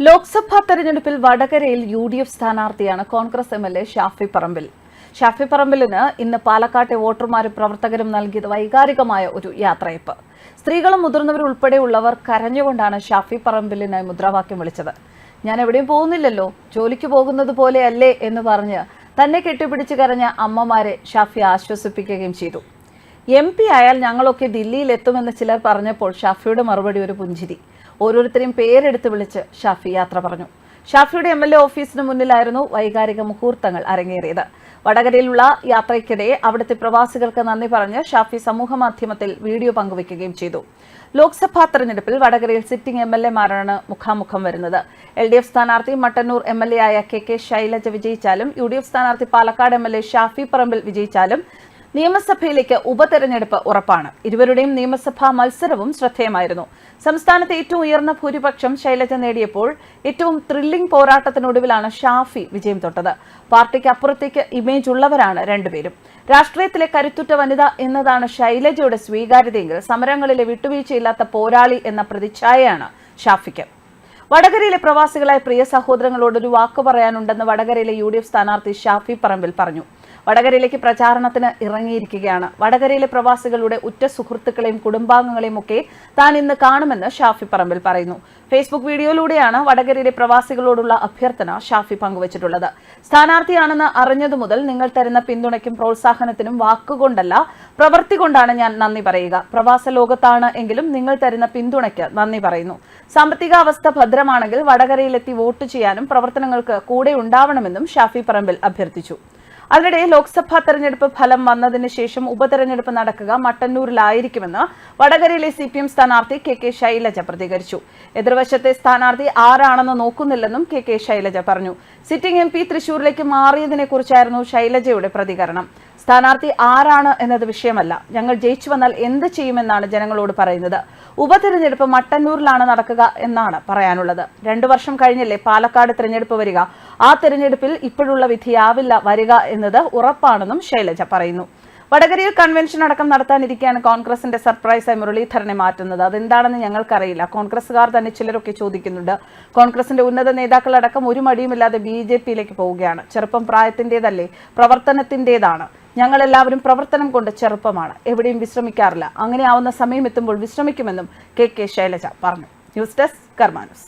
ലോക്സഭാ തെരഞ്ഞെടുപ്പിൽ വടകരയിൽ U D F സ്ഥാനാർത്ഥിയാണ് Congress M L A Shafi Parambil. Shafi പറമ്പിലിന് ഇന്ന് പാലക്കാട്ടെ വോട്ടർമാരും പ്രവർത്തകരും നൽകിയത് വൈകാരികമായ ഒരു യാത്രയപ്പ്. സ്ത്രീകളും മുതിർന്നവരും ഉൾപ്പെടെയുള്ളവർ കരഞ്ഞുകൊണ്ടാണ് ഷാഫി പറമ്പിലിനായി മുദ്രാവാക്യം വിളിച്ചത്. ഞാൻ എവിടെയും പോകുന്നില്ലല്ലോ. ജോലിക്ക് പോകുന്നത് പോലെയല്ലേ എന്ന് പറഞ്ഞ് തന്നെ കെട്ടിപ്പിടിച്ച് കരഞ്ഞ അമ്മമാരെ ഷാഫി ആശ്വസിപ്പിക്കുകയും ചെയ്തു. എം പി ആയാൽ ഞങ്ങളൊക്കെ ദില്ലിയിൽ എത്തുമെന്ന് ചിലർ പറഞ്ഞപ്പോൾ ഷാഫിയുടെ മറുപടി ഒരു പുഞ്ചിരി. ഓരോരുത്തരെയും പേരെടുത്ത് വിളിച്ച് ഷാഫി യാത്ര പറഞ്ഞു. ഷാഫിയുടെ എം എൽ എ ഓഫീസിന് മുന്നിലായിരുന്നു വൈകാരിക മുഹൂർത്തങ്ങൾ അരങ്ങേറിയത്. വടകരയിലുള്ള യാത്രയ്ക്കിടെ അവിടുത്തെ പ്രവാസികൾക്ക് നന്ദി പറഞ്ഞ് ഷാഫി സമൂഹ മാധ്യമത്തിൽ വീഡിയോ പങ്കുവയ്ക്കുകയും ചെയ്തു. ലോക്സഭാ തെരഞ്ഞെടുപ്പിൽ വടകരയിൽ സിറ്റിംഗ് എം എൽ എമാരാണ് മുഖാമുഖം വരുന്നത്. എൽ ഡി എഫ് സ്ഥാനാർത്ഥി മട്ടന്നൂർ എം എൽ എ ആയ കെ കെ ശൈലജ വിജയിച്ചാലും യു ഡി എഫ് സ്ഥാനാർത്ഥി Palakkad M L A Shafi Parambil വിജയിച്ചാലും നിയമസഭയിലേക്ക് ഉപതെരഞ്ഞെടുപ്പ് ഉറപ്പാണ്. ഇരുവരുടെയും നിയമസഭാ മത്സരവും ശ്രദ്ധേയമായിരുന്നു. സംസ്ഥാനത്ത് ഏറ്റവും ഉയർന്ന ഭൂരിപക്ഷം ശൈലജ നേടിയപ്പോൾ ഏറ്റവും ത്രില്ലിംഗ് പോരാട്ടത്തിനൊടുവിലാണ് ഷാഫി വിജയം തൊട്ടത്. പാർട്ടിക്ക് അപ്പുറത്തേക്ക് ഇമേജ് ഉള്ളവരാണ് രണ്ടുപേരും. രാഷ്ട്രീയത്തിലെ കരുത്തുറ്റ വനിത എന്നതാണ് ശൈലജയുടെ സ്വീകാര്യതയെങ്കിൽ സമരങ്ങളിലെ വിട്ടുവീഴ്ചയില്ലാത്ത പോരാളി എന്ന പ്രതിച്ഛായയാണ് ഷാഫിക്ക്. വടകരയിലെ പ്രവാസികളായ പ്രിയ സഹോദരങ്ങളോട് ഒരു വാക്ക് പറയാനുണ്ടെന്ന് വടകരയിലെ യു ഡി എഫ് സ്ഥാനാർത്ഥി ഷാഫി പറമ്പിൽ പറഞ്ഞു. വടകരയിലേക്ക് പ്രചാരണത്തിന് ഇറങ്ങിയിരിക്കുകയാണ്. വടകരയിലെ പ്രവാസികളുടെ ഉറ്റ സുഹൃത്തുക്കളെയും കുടുംബാംഗങ്ങളെയും ഒക്കെ താൻ ഇന്ന് കാണുമെന്ന് ഷാഫി പറമ്പിൽ പറയുന്നു. ഫേസ്ബുക്ക് വീഡിയോയിലൂടെയാണ് വടകരയിലെ പ്രവാസികളോടുള്ള അഭ്യർത്ഥന ഷാഫി പങ്കുവച്ചിട്ടുള്ളത്. സ്ഥാനാർത്ഥിയാണെന്ന് അറിഞ്ഞതു മുതൽ നിങ്ങൾ തരുന്ന പിന്തുണയ്ക്കും പ്രോത്സാഹനത്തിനും വാക്കുകൊണ്ടല്ല പ്രവൃത്തി കൊണ്ടാണ് ഞാൻ നന്ദി പറയുക. പ്രവാസ ലോകത്താണ് എങ്കിലും നിങ്ങൾ തരുന്ന പിന്തുണയ്ക്ക് നന്ദി പറയുന്നു. സാമ്പത്തിക അവസ്ഥ ഭദ്രമാണെങ്കിൽ വടകരയിലെത്തി വോട്ട് ചെയ്യാനും പ്രവർത്തനങ്ങൾക്ക് കൂടെ ഉണ്ടാവണമെന്നും ഷാഫി പറമ്പിൽ അഭ്യർത്ഥിച്ചു. അതിനിടെ ലോക്സഭാ തെരഞ്ഞെടുപ്പ് ഫലം വന്നതിന് ശേഷം ഉപതെരഞ്ഞെടുപ്പ് നടക്കുക മട്ടന്നൂരിലായിരിക്കുമെന്ന് വടകരയിലെ സി പി എം സ്ഥാനാർത്ഥി കെ കെ ശൈലജ പ്രതികരിച്ചു. എതിർവശത്തെ സ്ഥാനാർത്ഥി ആരാണെന്ന് നോക്കുന്നില്ലെന്നും കെ കെ ശൈലജ പറഞ്ഞു. സിറ്റിംഗ് എം പി തൃശൂരിലേക്ക് മാറിയതിനെക്കുറിച്ചായിരുന്നു ശൈലജയുടെ പ്രതികരണം. സ്ഥാനാർത്ഥി ആരാണ് എന്നത് വിഷയമല്ല. ഞങ്ങൾ ജയിച്ചു വന്നാൽ എന്ത് ചെയ്യുമെന്നാണ് ജനങ്ങളോട് പറയുന്നത്. ഉപതെരഞ്ഞെടുപ്പ് മട്ടന്നൂരിലാണ് നടക്കുക എന്നാണ് പറയാനുള്ളത്. രണ്ടു വർഷം കഴിഞ്ഞല്ലേ പാലക്കാട് തിരഞ്ഞെടുപ്പ് വരിക. ആ തിരഞ്ഞെടുപ്പിൽ ഇപ്പോഴുള്ള വിധിയാവില്ല വരിക എന്നത് ഉറപ്പാണെന്നും ശൈലജ പറയുന്നു. വടകരയിൽ കൺവെൻഷൻ അടക്കം നടത്താനിരിക്കെയാണ് കോൺഗ്രസിന്റെ സർപ്രൈസായി മുരളീധരനെ മാറ്റുന്നത്. അതെന്താണെന്ന് ഞങ്ങൾക്കറിയില്ല. കോൺഗ്രസുകാർ തന്നെ ചിലരൊക്കെ ചോദിക്കുന്നുണ്ട്. കോൺഗ്രസിന്റെ ഉന്നത നേതാക്കളടക്കം ഒരു മടിയുമില്ലാതെ ബി ജെ പിയിലേക്ക് പോവുകയാണ്. ചെറുപ്പം പ്രായത്തിന്റെതല്ലേ പ്രവർത്തനത്തിന്റെതാണ് ഞങ്ങളെല്ലാവരും പ്രവർത്തനം കൊണ്ട് ചെറുപ്പമാണ്. എവിടെയും വിശ്രമിക്കാറില്ല. അങ്ങനെയാവുന്ന സമയം എത്തുമ്പോൾ വിശ്രമിക്കുമെന്നും കെ കെ ശൈലജ പറഞ്ഞു. News desk കർമാനുസ്